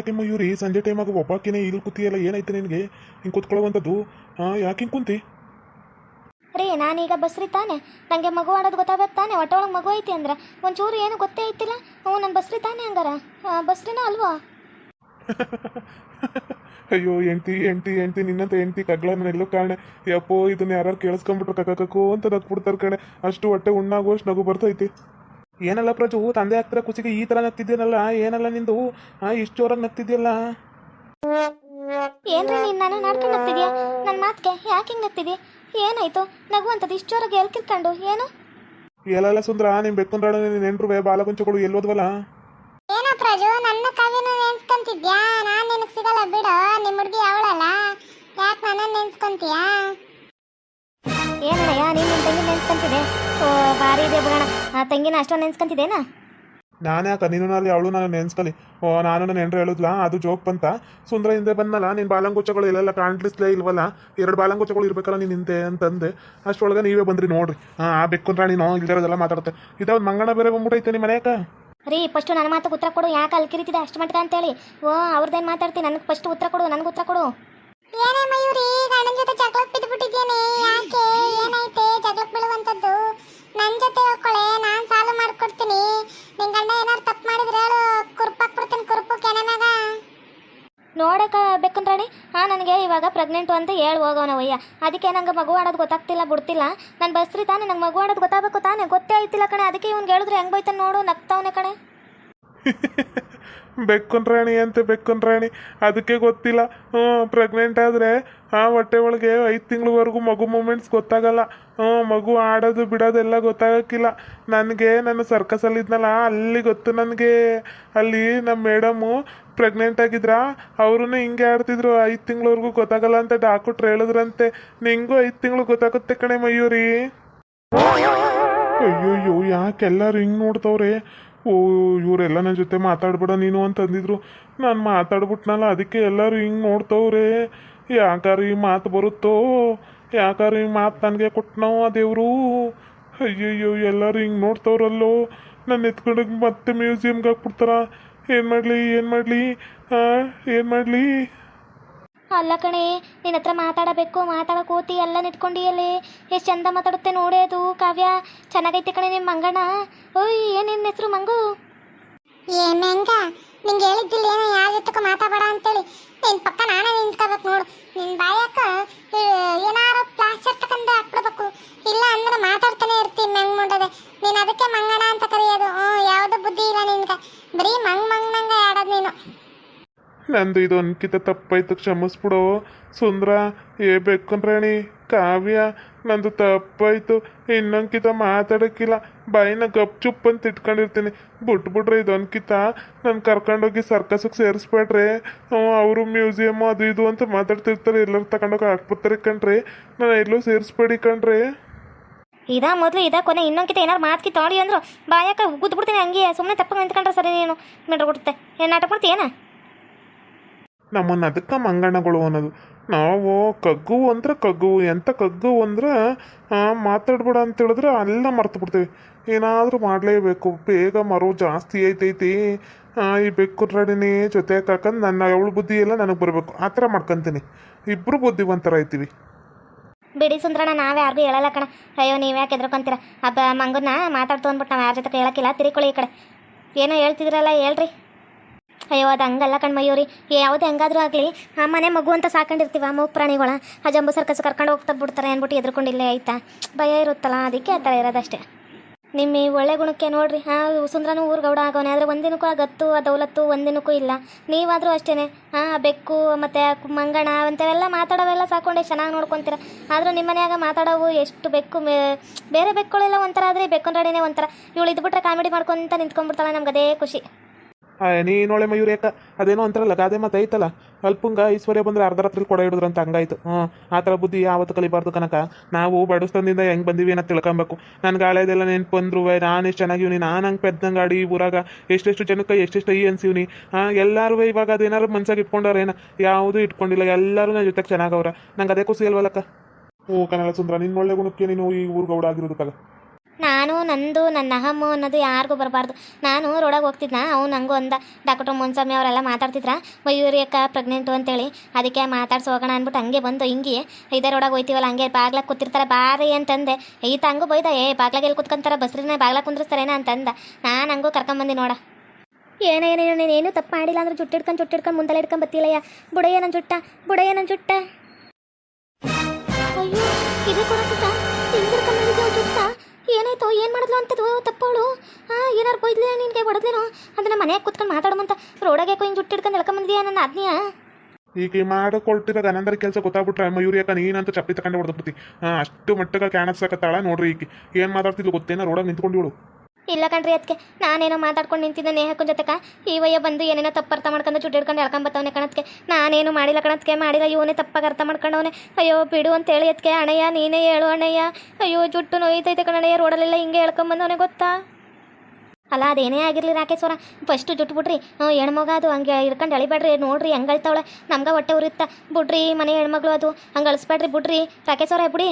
ಇದ್ಯಾಕೆ ಇವ್ರಿ ಸಂಜೆ ಟೈಮಾಗ ಒಬ್ಬಾಕಿನೇ ಇಲ್ಲಿ ಕೂತಿಯಲ್ಲ? ಏನಾಯ್ತು ನಿನಗೆ? ಹಿಂಗೆ ಕೂತ್ಕೊಳ್ಳುವಂಥದ್ದು? ಹಾಂ ಯಾಕೆ ಹಿಂಗೆ ಕುಂತಿ? ರೀ ನಾನೀಗ ಬಸ್ರಿ ತಾನೆ. ನನಗೆ ಮಗು ಆಡೋದು ಗೊತ್ತಾಗತ್ತೆ ತಾನೆ. ಹೊಟ್ಟೆ ಒಳಗೆ ಮಗು ಐತಿ ಅಂದ್ರೆ. ಒಂಚೂರು ಏನು ಗೊತ್ತೇ ಐತಿಲ್ಲ. ಹ್ಞೂ ನಾನು ಬಸ್ರಿ ತಾನೆ ಹಂಗಾರ. ಬಸ್ರಿನ ಅಲ್ವಾ? ಅಯ್ಯೋ ಎಂಟಿ ಎಂಟಿ ಎಂಟಿ ನಿನ್ನಂತ ಎಂಟಿ ಕಗ್ಳ ಎಲ್ಲೋ ಕಾಣೆ. ಯಪ್ಪೋ ಇದನ್ನ ಯಾರು ಕೇಳಿಸ್ಕೊಂಡ್ಬಿಟ್ರೆ ಕಕ್ಕಕ್ಕೋ ಅಂತ ನಗ್ಬಿಡ್ತಾರೆ ಕಣೆ. ಅಷ್ಟು ಹೊಟ್ಟೆ ಉಣ್ಣಾಗುವಷ್ಟು ನಗು ಬರ್ತೈತಿ. ಏನಲ್ಲ ಪ್ರಜು ತಂದೆ ಹತ್ರ ಕುಸಿಗೆ ಈ ತರ ನಗ್ತಿದ್ದೀನಲ್ಲ ಏನಲ್ಲ ನಿಂದು? ಆ ಇಷ್ಟು ಜೋರಾಗಿ ನಗ್ತಿದ್ಯಲ್ಲ? ಏನ್ರಿ ನೀನು ನಾನು ನಾಡ್ಕೊಂಡು ನಗ್ತಿದ್ಯಾ? ನನ್ನ ಮಾತಿಗೆ ಯಾಕೆ ಹಿಂಗೆ ನಗ್ತಿದ್ಯಾ ಏನಾಯ್ತು? ನಗು ಅಂತದ್ದು ಇಷ್ಟು ಜೋರಾಗಿ ಎಲ್ಲಿ ಕಿರ್ಕಂಡು ಏನು? ಎಲ್ಲಲ್ಲ ಸುಂದ್ರ ನಿಮ್ ಬೆಕ್ಕೊಂಡ್ರಾಡ ನೆಂಟ್ರು ಬಾಲಗುಂಚಗಳು ಎಲ್ಲೋದ್ವಲ್ಲ ಏನೋ ಪ್ರಜು ನನ್ನ ಕಾವ್ಯನ ನೆನ್ಸ್ಕೊಂತಿದ್ಯಾ? ನಾನ್ ನಿನಗ್ ಸಿಗಲ್ಲ ಬಿಡು ನಿಮ್ ಹುಡ್ಗಿ ಅವಳಲ್ಲ. ಯಾಕೆ ನನ್ನ ನೆನ್ಸ್ಕೊಂತೀಯಾ? ಏನಯ್ಯ ನೀನು ನಿನ್ನ ತಂಗಿ ನೆನ್ಸ್ಕೊಂತಿದೆ ಓ ಭಾರಿ ಇದೆ ಬಿಡೋಣ. ಆ ತಂಗಿನ ಅಷ್ಟೊಂದು ನೆನ್ಸ್ಕೊಂತಿದ್ದೇನಾ? ನಾನು ಯಾಕ ನೀನು ಅಲ್ಲಿ ಅವಳು ನಾನು ನೆನ್ಸ್ಕಲಿ ಓ ನಾನು ನನ್ನ ಹೆಂಡ್ರು ಹೇಳಿದ್ಲಾ? ಅದು ಜೋಕ್ ಬಂತ? ಸುಂದರ ಹಿಂದೆ ಬಂದಲ್ಲ ನೀನು ಬಾಲಂಗುಚ್ಚಗಳು ಇಲ್ಲೆಲ್ಲ ಕಾಣ್ಲಿಸ್ಲೇ ಇಲ್ವಲ್ಲ? ಎರಡು ಬಾಲಂಗುಚ್ಚಗಳು ಇರ್ಬೇಕಲ್ಲ ನೀನು ಹಿಂದೆ ಅಂತಂದೆ. ಅಷ್ಟೊಳಗೆ ನೀವೇ ಬಂದ್ರಿ ನೋಡ್ರಿ. ಹಾಂ ಆ ಬೆಕ್ಕೊಂಡ್ರ ನೀನು ಇಲ್ದಿರೋದೆಲ್ಲ ಮಾತಾಡುತ್ತೆ. ಇದಾವ್ ಮಂಗಣ ಬೇರೆ ಬಂದ್ಬಿಟ್ಟೈತೆ ನಿಮ್ಮ ಮನೆಯಾಕ ರೀ ಫಸ್ಟು ನನ್ನ ಮಾತು ಉತ್ತರ ಕೊಡು. ಯಾಕೆ ಅಲ್ಲಿ ಕಿರಿತಿದೆ ಅಷ್ಟು ಮಟ್ಟ ಅಂತೇಳಿ. ಓ ಅವ್ರದ್ದೇನು ಮಾತಾಡ್ತೀನಿ ನನಗೆ ಫಸ್ಟ್ ಉತ್ತರ ಕೊಡು ನನಗೆ ಉತ್ತರ ಕೊಡು. ಏನೇ ಮಯೂರಿ ಗಂಡನ ಜೊತೆ ಜಗಳಕ್ಕೆ ಬಿದ್ದುಬಿಟ್ಟಿದ್ದೇನೆ. ಯಾಕೆ? ಏನೈತೆ ಜಗಳಕ್ಕೆ ಬೀಳುವಂಥದ್ದು. ನನ್ನ ಜೊತೆ ಹೇಳ್ಕೊಳೆ ನಾನು ಸಾಲು ಮಾಡ್ಕೊಡ್ತೀನಿ. ನಿನ್ ಗಂಡ ಏನಾರು ತಪ್ಪು ಮಾಡಿದ್ರೆ ಹೇಳು. ಕುರ್ಪಾಕ್ಬಿಡ್ತೀನಿ ಕುರುಪು ಕೆನೆ ನೋಡಕ್ಕೆ ಬೇಕಂದ್ರಾಣಿ. ಹಾಂ ನನಗೆ ಇವಾಗ ಪ್ರೆಗ್ನೆಂಟು ಅಂತ ಹೇಳಿ ಹೋಗೋಣ ವಯ್ಯ. ಅದಕ್ಕೆ ನಂಗೆ ಮಗು ಆಡೋದು ಗೊತ್ತಾಗ್ತಿಲ್ಲ ಬಿಡ್ತಿಲ್ಲ. ನಾನು ಬಸ್ರಿ ತಾನೆ ನಂಗೆ ಮಗು ಆಡೋದು ಗೊತ್ತಾಗಬೇಕು ತಾನೆ. ಗೊತ್ತೇ ಆಯ್ತಿಲ್ಲ ಕಣೆ. ಅದಕ್ಕೆ ಇವ್ನು ಹೇಳಿದ್ರೆ ಹೆಂಗೆ ಬೈತಾನೆ ನೋಡು ನಗ್ತಾವನೆ ಕಣೆ. ಬೆಕ್ಕೊಂಡ್ರಾಣಿ ಅಂತ ರಾಣಿ. ಅದಕ್ಕೆ ಗೊತ್ತಿಲ್ಲ. ಹ್ಞೂ ಪ್ರೆಗ್ನೆಂಟ್ ಆದರೆ, ಆ ಹೊಟ್ಟೆ ಒಳಗೆ ಐದು ತಿಂಗಳವರೆಗೂ ಮಗು ಮೂಮೆಂಟ್ಸ್ ಗೊತ್ತಾಗಲ್ಲ. ಹ್ಞೂ, ಮಗು ಆಡೋದು ಬಿಡೋದೆಲ್ಲ ಗೊತ್ತಾಗೋಕ್ಕಿಲ್ಲ. ನನಗೆ, ನಾನು ಸರ್ಕಸಲ್ಲಿ ಇದ್ನಲ್ಲ, ಅಲ್ಲಿ ಗೊತ್ತು ನನಗೆ. ಅಲ್ಲಿ ನಮ್ಮ ಮೇಡಮು ಪ್ರೆಗ್ನೆಂಟ್ ಆಗಿದ್ರ ಅವ್ರೂ ಹಿಂಗೆ ಆಡ್ತಿದ್ರು, ಐದು ತಿಂಗಳವರೆಗೂ ಗೊತ್ತಾಗಲ್ಲ ಅಂತ ಡಾಕ್ಟ್ರು ಹೇಳಿದ್ರಂತೆ. ನಿಂಗೂ ಐದು ತಿಂಗಳು ಗೊತ್ತಾಗುತ್ತೆ ಕಣೆ ಮಯೂರಿ. ಅಯ್ಯೋಯ್ಯೋ, ಯಾಕೆಲ್ಲರೂ ಹಿಂಗೆ ನೋಡ್ತವ್ರೆ? ಓ, ಇವರೆಲ್ಲ ನನ್ನ ಜೊತೆ ಮಾತಾಡ್ಬೇಡ ನೀನು ಅಂತಂದಿದ್ರು ನಾನು ಮಾತಾಡ್ಬಿಟ್ನಲ್ಲ, ಅದಕ್ಕೆ ಎಲ್ಲರೂ ಹಿಂಗೆ ನೋಡ್ತವ್ರೆ. ಯಾಕಾರ ಈ ಮಾತು ಬರುತ್ತೋ? ಯಾಕಾರ ಈ ಮಾತು ನನಗೆ ಕೊಟ್ಟನೋ ಆ ದೇವರು? ಅಯ್ಯಯ್ಯೋ, ಎಲ್ಲರೂ ಹಿಂಗೆ ನೋಡ್ತವ್ರಲ್ಲೋ? ನನ್ನ ಎತ್ಕೊಂಡು ಮತ್ತೆ ಮ್ಯೂಸಿಯಮ್ಗೆ ಹಾಕ್ಬಿಡ್ತಾರ? ಏನು ಮಾಡಲಿ ಏನು ಮಾಡಲಿ? ಏನು ಮಾಡಲಿ? ಅಲ್ಲ ಕಣೆ ನಿನ್ನ ಹತ್ರ ಮಾತಾಡಬೇಕು ಮಾತಾಡಕ್ಕೆ ಕೋತಿ ಎಲ್ಲ ನಿಟ್ಕೊಂಡಿಯಲ್ಲಿ ಎಷ್ಟು ಚಂದ ಮಾತಾಡುತ್ತೆ ನೋಡೇ ಅದು, ಕಾವ್ಯ. ಚೆನ್ನಾಗೈತೆ ಕಣೆ ನಿಮ್ಮ ಮಂಗಣ್ಣ. ಓಯ್, ಏನು ನಿನ್ನ ಹೆಸರು ಮಂಗು? ಏ ಮೆಂಗ? ನಿಂಗೆ ಹೇಳಿದ್ದಿಲ್ಲ ಏನೋ ಯಾರ ಜೊತೆಗೂ ಮಾತಾಡಬೇಡ ಅಂತೇಳಿ. ನಿನ್ನ ಪಕ್ಕ ನಾನೇ ನಿಂತ್ಕೋಬೇಕು ನೋಡು. ನಿನ್ ಬಾಯಕ್ಕ ಏನಾರು ಪ್ಲಾಸ್ಟರ್ ತಕಂದ ಹಾಕ್ಬಿಡ್ಬೇಕು. ಇಲ್ಲ ಅಂದ್ರೆ ಮಾತಾಡ್ತಾನೆ ಇರ್ತೀನಿ ಮಂಗ್ ಮುಂಡದೆ. ನೀನ್ ಅದಕ್ಕೆ ಮಂಗಣ ಅಂತ ಕರೆಯೋದು. ಹ್ಞೂ ಯಾವುದೂ ಬುದ್ಧಿ ಇಲ್ಲ ನಿನ್ಗೆ. ಬರೀ ಮಂಗ್ ಮಂಗ ಆಡೋದು ನೀನು. ನಂದು ಇದು ಅನ್ಕಿತ ತಪ್ಪಾಯ್ತು ಕ್ಷಮಿಸ್ಬಿಡು. ಸುಂದ್ರ, ಏ ಬೆಕ್ಕನ್ರಾಣಿ ಕಾವ್ಯ, ನಂದು ತಪ್ಪಾಯ್ತು. ಇನ್ನೊಂಕಿತ ಮಾತಾಡೋಕ್ಕಿಲ್ಲ. ಬಾಯಿನ ಗಪ್ ಚುಪ್ ಅಂತ ಇಟ್ಕೊಂಡಿರ್ತೀನಿ. ಬಿಟ್ಬಿಟ್ರೆ ಇದು ಅನ್ಕಿತ ನಾನು ಕರ್ಕೊಂಡೋಗಿ ಸರ್ಕಸ್ಗೆ ಸೇರಿಸ್ಬೇಡ್ರಿ. ಅವರು ಮ್ಯೂಸಿಯಮ್ ಅದು ಇದು ಅಂತ ಮಾತಾಡ್ತಿರ್ತಾರೆ. ಎಲ್ಲರೂ ತಗೊಂಡೋಗಿ ಹಾಕ್ಬಿಡ್ತಾರೆ ಕಣ್ರಿ. ನಾನು ಎಲ್ಲೂ ಸೇರಿಸ್ಬೇಡಿ ಕಣ್ರಿ. ಇದ ಮೊದಲು ಇದ ಕೊನೆ. ಇನ್ನೊಂದ್ಕಿತ ಏನಾರು ಮಾತ್ಕಿ ತೊಳಿ ಅಂದ್ರು. ಬಾಯಕ ಬಿಡ್ತೀನಿ ಹಂಗೆ. ಸುಮ್ಮನೆ ತಪ್ಪ ನಿಂತ್ಕೊಂಡ್ರೆ ಸರಿ ನೀನು. ಕೊಡುತ್ತೆ ಏನು ನಾಟಕ ಮಾಡ್ತೀಯೇನ ನಮ್ಮನ್ನು ಅದಕ್ಕೆ ಮಂಗಣ್ಣಗಳು ಅನ್ನೋದು. ನಾವು ಕಗ್ಗು ಅಂದ್ರೆ ಕಗ್ಗು ಎಂಥ ಕಗ್ಗು ಅಂದ್ರೆ ಮಾತಾಡ್ಬೇಡ ಅಂತ ಹೇಳಿದ್ರೆ ಅಲ್ಲ ಮರ್ತು ಬಿಡ್ತೀವಿ. ಏನಾದರೂ ಮಾಡಲೇಬೇಕು. ಬೇಗ ಮರು ಜಾಸ್ತಿ ಐತೈತಿ. ಈ ಬೆಕ್ಕು ರಡಿನಿ ಜೊತೆ ಕಾಕಂದು ನನ್ನ ಅವಳು ಬುದ್ಧಿ ಎಲ್ಲ ನನಗೆ ಬರಬೇಕು. ಆ ಥರ ಮಾಡ್ಕೊಂತೀನಿ. ಇಬ್ಬರು ಬುದ್ಧಿವಂತರ ಐತಿವಿ. ಬಿಡಿ ಸುಂದ್ರಣ್ಣ, ನಾವೇ ಯಾರಿಗೂ ಹೇಳಲ್ಲ ಕಣ. ಅಯ್ಯೋ, ನೀವು ಯಾಕೆ ಎದ್ರಕೊಂತೀರ ಅಪ್ಪ ಮಂಗನ್ನ ಮಾತಾಡ್ತು ಅಂದ್ಬಿಟ್ಟು ನಾವು ಯಾರ ಜೊತೆ ಹೇಳಕ್ಕಿಲ್ಲ. ತಿರಿಕೊಳ್ಳಿ ಈ ಕಡೆ. ಏನೋ ಹೇಳ್ತಿದ್ರಲ್ಲ ಹೇಳ್ರಿ. ಅಯ್ಯೋ, ಅದು ಹಂಗಲ್ಲ ಕಣ್ಮಯ್ಯೋರಿ. ಯಾವುದೇ ಹೆಂಗಾದ್ರೂ ಆಗಲಿ. ಆ ಮನೆ ಮಗು ಅಂತ ಸಾಕೊಂಡಿರ್ತೀವ ಮೂಗು ಪ್ರಾಣಿಗಳ. ಆ ಜಂಬು ಸರ್ಕಸ್ ಕರ್ಕೊಂಡು ಹೋಗ್ತಾ ಬಿಡ್ತಾರೆ ಅಂದ್ಬಿಟ್ಟು ಎದ್ರಕೊಂಡಿಲ್ಲೇ ಆಯ್ತಾ? ಭಯ ಇರುತ್ತಲ್ಲ, ಅದಕ್ಕೆ ಆ ಥರ ಇರೋದಷ್ಟೇ. ನಿಮ್ಮ ಈ ಒಳ್ಳೆ ಗುಣಕ್ಕೆ ನೋಡ್ರಿ. ಹಾಂ ಸುಂದ್ರನೂ ಊರು ಗೌಡ ಆಗೋನೆ, ಆದರೆ ಒಂದಿನಕ್ಕೂ ಆ ಗತ್ತು, ಆ ದೌಲತ್ತು ಒಂದಿನಕ್ಕೂ ಇಲ್ಲ. ನೀವಾದರೂ ಅಷ್ಟೇ ಹಾಂ ಬೆಕ್ಕು, ಮತ್ತು ಮಂಗಣ, ಅಂಥವೆಲ್ಲ ಮಾತಾಡೋವೆಲ್ಲ ಸಾಕೊಂಡೆ ಚೆನ್ನಾಗಿ ನೋಡ್ಕೊತೀರ. ಆದರೂ ನಿಮ್ಮ ಮನೆಯಾಗ ಮಾತಾಡೋವು ಎಷ್ಟು ಬೆಕ್ಕು ಬೇರೆ ಬೆಕ್ಕುಗಳೆಲ್ಲ ಒಂಥರ ಆದರೆ ಬೆಕ್ಕೊಂಡಾಡಿನೇ ಒಂಥರ. ಇವಳು ಇದ್ಬಿಟ್ರೆ ಕಾಮಿಡಿ ಮಾಡ್ಕೊಂತ ನಿಂತ್ಕೊಂಡ್ಬಿಡ್ತಾಳೆ ನಮ್ಗೆ ಅದೇ ಖುಷಿ. ನೀನೊಳೆ ಮಯೂರಿ ಯಾಕ ಅದೇನೋ ಅಂತಾರಲ್ಲ, ಗಾದೆ ಮತ್ತೆ ಐತಲ್ಲ? ಅಲ್ಪಂಗ ಐಶ್ವರ್ಯ ಬಂದ್ರೆ ಅರ್ಧ ರಾತ್ರಿ ಕೊಡ ಹಿಡಿದ್ರಂತ ಹಂಗಾಯ್ತು. ಹ್ಞೂ ಆ ಥರ ಬುದ್ಧಿ ಯಾವತ್ತು ಕಲಿಬಾರ್ದು ಕನಕ? ನಾವು ಬಡಸ್ತನದಿಂದ ಹೆಂಗೆ ಬಂದೀವಿ ಏನ ತಿಳ್ಕೊಬೇಕು. ನನಗೆ ನೆನ್ಪು ಬಂದ್ರು ನಾನು ಎಷ್ಟು ಚೆನ್ನಾಗಿವ್ನಿ ನಾನು ಹಂಗೆ ಪೆದ್ದಂಗೆ ಆಡಿ ಊರಾಗ ಎಷ್ಟೆಷ್ಟು ಜನಕ್ಕೆ, ಎಷ್ಟೆಷ್ಟು ಈ ಅನ್ಸಿವ್ನಿ ಎಲ್ಲರೂ ಇವಾಗ ಅದೇನಾರು ಮನ್ಸಾಗಿ ಇಟ್ಕೊಂಡವ್ರೇನ ಯಾವುದೂ ಇಟ್ಕೊಂಡಿಲ್ಲ, ಎಲ್ಲರೂ ನನ್ನ ಜೊತೆಗೆ ಚೆನ್ನಾಗವ್ರ ನಂಗೆ ಅದೇ ಖುಷಿ ಅಲ್ವಲ್ಲಕ್ಕ? ಓ ಕನ್ನಡ ಸುಂದರ ನಿನ್ನ ಒಳ್ಳೆ ಗುಣಕ್ಕೆ ನೀನು ಈ ಊರು ಗೌಡ ಆಗಿರೋದಕ್ಕಾಗ ನಾನು, ನಂದು, ನನ್ನ ಅಹಮ್ಮು ಅನ್ನೋದು ಯಾರಿಗೂ ಬರಬಾರ್ದು. ನಾನು ರೋಡಾಗ ಹೋಗ್ತಿದ್ನ? ಅವ್ನು ನಂಗೂ ಅಂದ. ಡಾಕ್ಟರ್ ಮುನ್ಸ್ವಾಮಿ ಅವರೆಲ್ಲ ಮಾತಾಡ್ತಿದ್ರ? ಮಯೂರಿ ಅಕ್ಕ ಪ್ರೆಗ್ನೆಂಟು ಅಂತೇಳಿ. ಅದಕ್ಕೆ ಮಾತಾಡ್ಸಿ ಹೋಗೋಣ ಅಂದ್ಬಿಟ್ಟು ಹಂಗೆ ಬಂದು ಹಿಂಗೆ ಇದೇ ರೋಡಾಗ ಹೋಯ್ತೀವಲ್ಲ, ಹಂಗೆ ಬಾಗ್ಲಾಗ ಕೂತಿರ್ತಾರೆ, ಬಾರಿ ಅಂತಂದೆ. ಈತ ಹಂಗೂ ಬೈದ? ಏ, ಬಾಗ್ಲಾಗ ಎಲ್ಲಿ ಕುತ್ಕೊಂತಾರೆ? ಬಸ್ರಿನ ಬಾಗ್ಲಾಗ ಕುಂದ್ರಿಸ್ತಾರೇನ? ಅಂತಂದ. ನಾನು ಹಂಗೂ ಕರ್ಕೊಂಬಂದಿ ನೋಡ. ಏನೇನೇನು ನೀನೇನು ತಪ್ಪು ಮಾಡಿಲ್ಲ ಅಂದ್ರೆ ಜುಟ್ಟಿಡ್ಕೊಂಡು ಜುಟ್ಟಿಡ್ಕೊಂಡು ಮುಂದೆಲ್ಲ ಇಟ್ಕೊಂಡ್ ಬತ್ತಿಲ್ಲಯ್ಯ ಬುಡಯ್ಯ ನನ್ನ ಜುಟ್ಟ, ಬುಡಯ್ಯ ನನ್ನ ಜುಟ್ಟ. ಅಯ್ಯೋ, ಇದು ಕೊಡಕ್ಕೆ ಏನಾಯ್ತು? ಏನು ಮಾಡಿದ್ಲು ಅಂತದ್ವು ತಪ್ಪವಳು? ಹಾಂ ಏನಾರು ನಿನ್ ಕೈ ಹೊಡೆದ್ಲೇನೋ? ಅದನ್ನ ಮನೆಯಾಗ ಕೂತ್ಕೊಂಡು ಮಾತಾಡೋಮಂತ ರೋಡಾಗೆ ಯಾಕೋ ಹಿಂಗೆ ಜುಟ್ಟು ಹಿಡ್ಕೊಂಡು ಎಳ್ಕೊಂಬಂದಿದ್ಯಾ ನನ್ನ ಆಜ್ಞೆಯ ಈಗ ಮಾಡಿಕೊಳ್ತಿರೋ ಗನಂದರ ಕೆಲಸ ಗೊತ್ತಾಗ್ಬಿಟ್ರೆ ಮಯೂರಿ ಯಾಕ ನೀನಂತ ಚಪ್ಪಿ ತಗೊಂಡು ಹೊಡೆದ್ಬಿಡ್ತಿ. ಹಾಂ ಅಷ್ಟು ಮಟ್ಟಕ್ಕೆ ಕಾಣಿಸಕತ್ತಾಳ ನೋಡ್ರಿ ಈಗ ಏನು ಮಾತಾಡ್ತಿದ್ಲು ಗೊತ್ತೇನ? ರೋಡಾಗ ನಿಂತ್ಕೊಂಡಿವಳು ಇಲ್ಲ ಕಣ್ರಿ ಅದಕ್ಕೆ ನಾನೇನೋ ಮಾತಾಡ್ಕೊಂಡು ನಿಂತಿದ್ದೆ ನೇಹಕ್ಕನ ಜೊತೆಕ. ವಯ್ಯ ಬಂದು ಏನೇನೋ ತಪ್ಪು ಅರ್ಥ ಮಾಡ್ಕೊಂಡು ಚುಟ್ಟಿಡ್ಕೊಂಡು ಎಳ್ಕೊಂಬತ್ತವನೆ ಕಣತ್ಗೆ ನಾನೇನು ಮಾಡಿಲ್ಲ ಕಣತ್ಗೆ ಮಾಡಿಲ್ಲ, ಇವನೇ ತಪ್ಪಾಗಿ ಅರ್ಥ ಮಾಡ್ಕೊಂಡವನೆ. ಅಯ್ಯೋ, ಬಿಡು ಅಂತ ಹೇಳಿ ಅದಕ್ಕೆ ಅಣಯ್ಯ, ನೀನೇ ಹೇಳು ಅಣ್ಣಯ್ಯ ಅಯ್ಯೋ, ಜುಟ್ಟು ನೋಯ್ತೈತೆ ಕಣಯ್ಯ ರೋಡಲ್ಲೆಲ್ಲ ಹಿಂಗೆ ಹೇಳ್ಕೊಂಬಂದವನೆ ಗೊತ್ತಾ? ಅಲ್ಲ, ಅದೇನೇ ಆಗಿರಲಿ ರಾಕೇಶ್ವರ. ಫಸ್ಟು ಜುಟ್ಟು ಬಿಡ್ರಿ ಹೆಣ್ಮಗ ಅದು, ಹಂಗೆ ಹಿಡ್ಕೊಂಡು ಎಳಿಬೇಡ್ರಿ ನೋಡ್ರಿ, ಹೆಂಗೆ ಅಳ್ತಾವಳೆ. ನಮ್ಗೆ ಹೊಟ್ಟೆ ಉರಿತ್ತ ಬಿಡ್ರಿ, ಮನೆ ಹೆಣ್ಮಗಳು ಅದು, ಹಂಗೆ ಅಳಿಸ್ಬೇಡ್ರಿ, ಬಿಡ್ರಿ. ರಾಕೇಶ್ವರ, ಬಿಡಿ.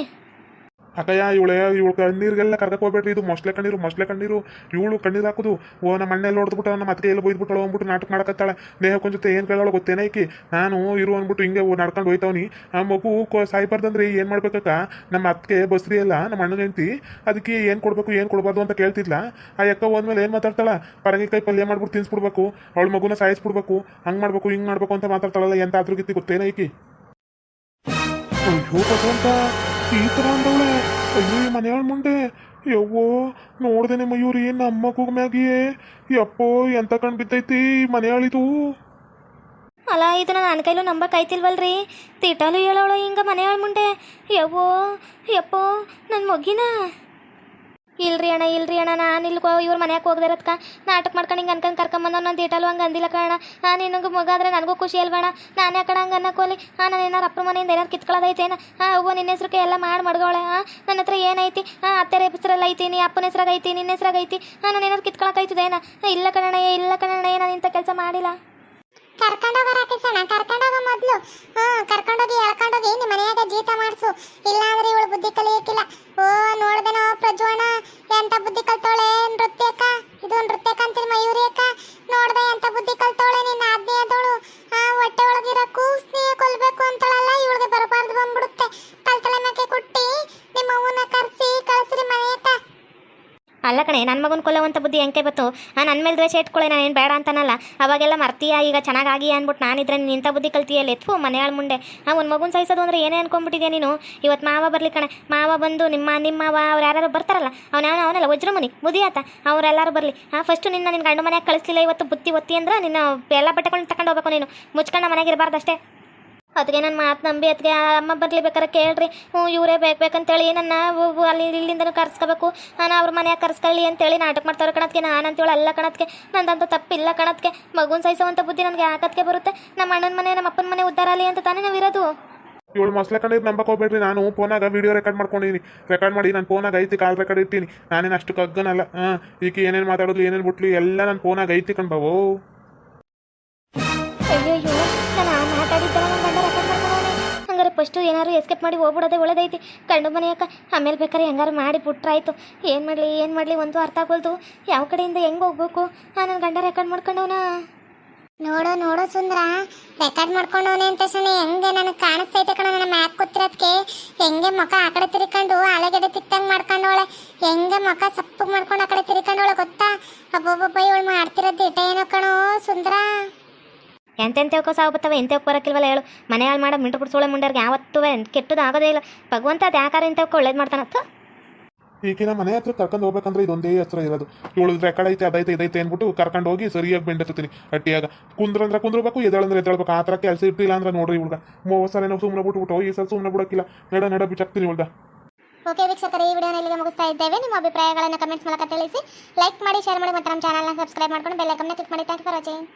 ಅಕ್ಕಯ್ಯ ಇವಳೆ, ಇವಳು ಕಣ್ಣೀರಿಗೆಲ್ಲ ಕರ್ಕಕ್ಕೆ ಹೋಗ್ಬೇಡ್ರಿ, ಇದು ಮೊಸ್ಲೆ ಕಣ್ಣೀರು ಮೊಸ್ಲೆ ಕಣ್ಣೀರು. ಇವಳು ಕಣ್ಣೀರು ಹಾಕೋದು. ಓ, ನಮ್ಮ ಅಣ್ಣೆಲ್ಲ ಹೊಡೆದ್ಬಿಟ್ಟು ನಮ್ಮ ಅತ್ತಿಗೆ ಎಲ್ಲ ಬೈದ್ಬಿಟ್ಟಳು ಅಂದ್ಬಿಟ್ಟು ನಾಟಕ ಮಾಡಕತ್ತಾಳೆ. ನೇಹಕ್ಕೊಂದ್ ಜೊತೆ ಏನು ಕೇಳೋಳು ಗೊತ್ತೇನೆ ಐಕಿ ನಾನು ಇರು ಅಂದ್ಬಿಟ್ಟು ಹಿಂಗೆ ನಡ್ಕೊಂಡು ಹೋಯ್ತವನಿ. ಆ ಮಗು ಸಾಯ್ಬಾರ್ದಂದ್ರೆ ಏನು ಮಾಡ್ಬೇಕಕ್ಕ? ನಮ್ಮ ಅತ್ತಿಗೆ ಬಸ್ರಿ ಎಲ್ಲ, ನಮ್ಮ ಅಣ್ಣನ ಹೆಂಡ್ತಿ, ಅದಕ್ಕೆ ಏನು ಕೊಡಬೇಕು, ಏನು ಕೊಡಬಾರ್ದು ಅಂತ ಕೇಳ್ತಿದ್ಲ. ಆ ಯಕ್ಕ ಹೋದ್ಮೇಲೆ ಏನು ಮಾತಾಡ್ತಾಳ? ಪರಂಗಿಕಾಯಿ ಪಲ್ಯ ಮಾಡ್ಬಿಟ್ಟು ತಿನ್ಸ್ಬಿಡ್ಬೇಕು, ಅವಳ ಮಗುನ ಸಾಯಿಸ್ಬಿಡ್ಬೇಕು, ಹಂಗೆ ಮಾಡಬೇಕು, ಹಿಂಗೆ ಮಾಡಬೇಕು ಅಂತ ಮಾತಾಡ್ತಾಳಲ್ಲ ಎಂತ ಅದ್ರ ಗೊತ್ತೇನೈಕಿ ಅಯ್ಯೋ ಭಗವಂತ! ಈ ಥರ ಅಂದವಳೆ. ಅಯ್ಯೋ, ಈ ಮನೆಯೊಳ ಮುಂದೆ. ಯವ್ವೋ, ನೋಡ್ದೇನೆ ಮಯೂರಿ, ನಮ್ಮ ಮಗು ಮ್ಯಾಗಿಯೇ ಯಪ್ಪೋ, ಎಂತ ಕಣ್ ಬಿದ್ದೈತಿ ಮನೆಯಾಳಿದು. ಅಲ್ಲ, ಇದನ್ನ ನನ್ನ ಕೈಲೂ ನಂಬಕ್ಕಾಯ್ತಿಲ್ವಲ್ರಿ ತಿಟಾಲು ಹೇಳೋಳು ಹಿಂಗ ಮನೆಯೊಳ ಮುಂದೆ. ಯವ್ವೋ, ಯಪ್ಪೋ ನನ್ನ ಮೊಗಿನ ಇಲ್ರಿ ಅಣ್ಣ ಇಲ್ರಿ ಅಣ್ಣ, ನಾನು ಇಲ್ಲಿ ಇವ್ರ ಮನೆಯಾಗ ಹೋಗ್ದಿರತ್ಕ ನಾಟಕ ಮಾಡ್ಕೊಂಡು ಹಿಂಗೆ ಅನ್ಕೊಂಡು ಕರ್ಕೊಂಬಂದವ್ ನಾನು ದೇಟಲ್ವ, ಹಂಗೆ ಅಂದಿಲ್ಲ ಕಣ ನಾನು ನಿನಗೆ ಮಗ ಆದರೆ ನನಗೂ ಖುಷಿ ಅಲ್ವಣ ನಾನು ಕಡೆ ಹಂಗೆ ಅನ್ನಕೋಲಿ ಹಾಂ ನಾನು ಏನಾರು ಅಪ್ಪ ಮನೆಯಿಂದ ಏನಾರು ಕಿತ್ಕೊಳ್ಳೋದೈತೇನ ಹಾಂ ನಿನ್ನ ಹೆಸ್ರಿಗೆ ಎಲ್ಲ ಮಾಡಿ ಮಡ್ಗೋಳೆ ಹಾಂ ನನ್ನ ಹತ್ರ ಏನೈತಿ? ಹಾಂ ಅತ್ತೆರ ಹೆಸ್ರಲ್ಲಿ ಐತಿ ನೀ ಅಪ್ಪನ ಹೆಸ್ರಾಗ ಐತಿ ನಿನ್ನ ಹೆಸ್ರಾಗ ಐತಿ ಹಾಂ ನಾನು ಏನಾರು ಕಿತ್ಕೊಳಕೈತದೇನ ಇಲ್ಲ ಕಣಣ್ಣ ಇಲ್ಲ ಕಣಣ್ಣ ನಾನು ಇಂಥ ಕೆಲಸ ಮಾಡಿಲ್ಲ. ಕರ್ಕೊಂಡೋಗ ಸಣ್ಣ ಕರ್ಕೊಂಡೋಗ ಮೊದ್ಲು. ಹ್ಮ್ ಕರ್ಕೊಂಡೋಗಿ ಎಳ್ಕೊಂಡೋಗಿ ನಿಮ್ಮ ಮನೆಯಾಗ ಜೀತ ಮಾಡಿಸು. ಇಲ್ಲಾಂದ್ರೆ ಇವಳು ಬುದ್ಧಿ ಕಲಿಯಕ್ಕಿಲ್ಲ. ಓ ನೋಡ್ದೇನೋ ಪ್ರಜ್ವಣ ಎಂತ ಬುದ್ಧಿ ಕಲ್ತೋಳೆ ನನ್ನ ಬುದ್ಧಿ ಹೆಂಗೆ ಬತ್ತು ನನ್ನ ಮೇಲೆ ದ್ವೇಷ ಇಟ್ಕೊಳ್ಳಿ ನಾನು ಏನು ಬೇಡ ಅಂತನಲ್ಲ. ಅವಾಗೆಲ್ಲ ಮರ್ತೀಯ, ಈಗ ಚೆನ್ನಾಗಿ ಅಂದ್ಬಿಟ್ಟು ನಾನಿದ್ರೆ ನೀನು ಇಂಥ ಬುದ್ಧಿ ಕಲ್ತಿಯಲ್ಲಿ? ಎತ್ತು ಮನೆಯಾಳ ಮುಂದೆ. ಒಂದು ಮಗುನ ಸಾಯಿಸೋದು ಅಂದ್ರೆ ಏನೇ ಅನ್ಕೊಂಡ್ಬಿಟ್ಟಿದ್ಯಾ ನೀನು? ಇವತ್ತು ಮಾವ ಬರಲಿ ಕಣೆ. ಮಾವ ಬಂದು ನಿಮ್ಮ ನಿಮ್ಮ ಮಾವ ಅವ್ರು ಯಾರು ಬರ್ತಾರಲ್ಲ, ಅವನ ಅವನೆಲ್ಲ, ವಜ್ರಮುನಿ ಆತ ಅವರೆಲ್ಲರೂ ಬರಲಿ. ಹಾಂ ಫಸ್ಟು ನಿನ್ನ ನಿನ್ನ ಗಂಡು ಮನೆಯಾಗ ಕಳಿಸ್ಲಿಲ್ಲ, ಇವತ್ತು ಬುತ್ತಿ ಒತ್ತಿ ಅಂದ್ರೆ ನಿನ್ನ ಎಲ್ಲ ಬಟ್ಟೆಗಳನ್ನ ತಗೊಂಡು ಹೋಗ್ಬೇಕು ನೀನು. ಮುಚ್ಕೊಂಡು ಮನೆಗೆ ಇರಬಾರ್ದು ಅಷ್ಟೇ ಅದಕ್ಕೆ ನನ್ನ ಮಾತು ನಂಬಿ ಅದಕ್ಕೆ ಅಮ್ಮ ಬರಲಿ ಬೇಕಾರೆ ಕೇಳ್ರಿ. ಹ್ಞೂ ಇವರೇ ಬೇಕು ಬೇಕಂತೇಳಿ ನನ್ನ ಅಲ್ಲಿ ಇಲ್ಲಿಂದನೂ ಕರ್ಸ್ಕೋಬೇಕು. ನಾನು ಅವ್ರ ಮನೆಯಾಗ ಕರ್ಸ್ಕೊಳ್ಳಿ ಅಂತೇಳಿ ನಾಟಕ ಮಾಡ್ತಾವ್ರೆ ಕಣತ್ಗೆ ನಾನು ಅಂತೇಳಿ ಅಲ್ಲ ಕಣತ್ಗೆ ನಂದಂತ ತಪ್ಪಿಲ್ಲ ಕಣತ್ಗೆ ಮಗುನ ಸಹಿಸುವಂಥ ಬುದ್ಧಿ ನನಗೆ ಹಾಕತ್ಗೆ ಬರುತ್ತೆ. ನಮ್ಮ ಅಣ್ಣನ ಮನೆ ನಮ್ಮ ಅಪ್ಪನ ಮನೆ ಉದ್ದಾರ ಅಲ್ಲಿ ಅಂತ ತಾನೇ ನಾವಿರೋದು. ಇವಳು ಮಸಲೆ ಕಣ್ಣೀರು ನಂಬಕ್ ಹೋಗ್ಬೇಡ್ರಿ. ನಾನು ಫೋನಾಗ ವಿಡಿಯೋ ರೆಕಾರ್ಡ್ ಮಾಡ್ಕೊಂಡಿನಿ ರೆಕಾರ್ಡ್ ಮಾಡಿ ನಾನು ಫೋನಾಗ ಐತಿ ಕಾಲ್ ರೆಕಾರ್ಡ್ ಇರ್ತೀನಿ ನಾನೇನು ಅಷ್ಟು ಕಗ್ಗನಲ್ಲ. ಹಾಂ ಈಗ ಏನೇನು ಮಾತಾಡೋದು ಏನೇನು ಬಿಟ್ಲು ಎಲ್ಲ ನಾನು ಫೋನಾಗ ಐತಿ ಕಣ್ಬಾವು ಫಸ್ಟು ಏನಾದ್ರು ಎಸ್ಕೇಪ್ ಮಾಡಿ ಹೋಗ್ಬಿಡೋದೇ ಒಳ್ಳೇದೈತಿ. ಮನೆ ಅಕ್ಕ ಆಮೇಲೆ ಬೇಕಾದ್ರೆ ಹೆಂಗಾರು ಮಾಡಿ ಬಿಟ್ರಾಯ್ತು. ಏನು ಮಾಡಲಿ ಏನು ಮಾಡಲಿ ಒಂದು ಅರ್ಥ ಆಗೋಲ್ದು. ಯಾವ ಕಡೆಯಿಂದ ಹೆಂಗೆ ಹೋಗ್ಬೇಕು? ನಾನು ನನ್ನ ಗಂಡ ರೆಕಾರ್ಡ್ ಮಾಡ್ಕೊಂಡವನ. ನೋಡು ನೋಡು ಸುಂದ್ರ. ರೆಕಾರ್ಡ್ ಮಾಡ್ಕೊಂಡವನೆ ಅಂತ ಸುಮ್ಮನೆ ಹೆಂಗೆ ನನಗೆ ಕಾಣಿಸ್ತೈತೆ ಕಣ, ನನ್ನ ಮ್ಯಾಕ್ ಕೂತಿರೋದಕ್ಕೆ ಹೆಂಗೆ ಮುಖ ಆ ಕಡೆ ತಿರ್ಕೊಂಡು ಆಲೆಗಡೆ ತಿಕ್ಕಂಗೆ ಮಾಡ್ಕೊಂಡವಳೆ. ಹೆಂಗೆ ಮುಖ ಸಪ್ಪಗೆ ಮಾಡ್ಕೊಂಡು ಆ ಕಡೆ ತಿರ್ಕೊಂಡವಳೆ ಗೊತ್ತಾ? ಅಬ್ಬೊಬ್ಬೊಬ್ಬ, ಇವಳು ಮಾಡ್ತಿರೋದು ಇಟ ಏನೋ ಕಣೋ ಸುಂದ್ರ. ಎಂತೆಂತವಕ್ಕೋ ಸಾವು ಬರ್ತವೆ ಎಂತವಕ್ಕೆ ಬರೋಕ್ಕಿಲ್ವಲ್ಲ ಹೇಳು. ಮನೆ ಹಾಳು ಮಾಡೋ ಮಿಂಟು ಬಿಡ್ಸೋಳೆ ಮುಂಡರ್ಗೆ ಯಾವತ್ತೂ ಕೆಟ್ಟದ್ದು ಆಗೋದೇ ಇಲ್ಲ. ಭಗವಂತ ಅದು ಯಾಕಾರ ಇಂಥವಕ್ಕೆ ಒಳ್ಳೇದು ಮಾಡ್ತಾನತ್ತ ಈಗಿನ ಮನೆ ಹತ್ರ ಕರ್ಕೊಂಡು ಹೋಗ್ಬೇಕಂದ್ರೆ ಇದೊಂದೇ ಹತ್ರ ಇರೋದು. ಇವಳಿದ್ರೆ ರೆಕಾರ್ಡ್ ಐತೆ ಅದೈತೆ ಇದೈತೆ ಅಂದ್ಬಿಟ್ಟು ಕರ್ಕೊಂಡು ಹೋಗಿ ಸರಿಯಾಗಿ ಬೆಂಡತ್ತೀನಿ ಹಟ್ಟಿಯಾಗ ಕುಂದ್ರಂದ್ರೆ ಕುಂದ್ರಬೇಕು ಎದಳಂದ್ರೆ ಎದಳ್ಬೇಕು ಆ ಥರ ಕೆಲಸ ಇರ್ತಿಲ್ಲ ಅಂದ್ರೆ ನೋಡ್ರಿ ಇವ್ಗ ಮೂವತ್ತು ಸಲ ನಾವು ಸುಮ್ಮನೆ ಬಿಟ್ಬಿಟ್ಟು ಈ ಸಲ ಸುಮ್ಮನೆ ಬಿಡೋಕ್ಕಿಲ್ಲ. ನಡ ನಡ ಬಿಚ್ಚಾಕ್ತೀನಿ ಇವ್ಳ್ದ ಓಕೆ ವೀಕ್ಷಕರೇ ಈ ವಿಡಿಯೋನ ಇಲ್ಲಿಗೆ ಮುಗಿಸ್ತಾ ಇದ್ದೇವೆ. ನಿಮ್ಮ ಅಭಿಪ್ರಾಯಗಳನ್ನು ಕಮೆಂಟ್ಸ್ ಮೂಲಕ ತಿಳಿಸಿ. ಲೈಕ್ ಮಾಡಿ ಶೇರ್ ಮಾಡಿ ಮತ್ತು ನಮ್ಮ ಚಾನಲ್ನ ಸಬ್ಸ್ಕ್ರೈಬ್ ಮಾಡ್ಕೊಂಡು ಬೆಲ್ ಐಕನ್ನ ಕ್ಲಿಕ್ ಮಾಡಿ. Thank for watching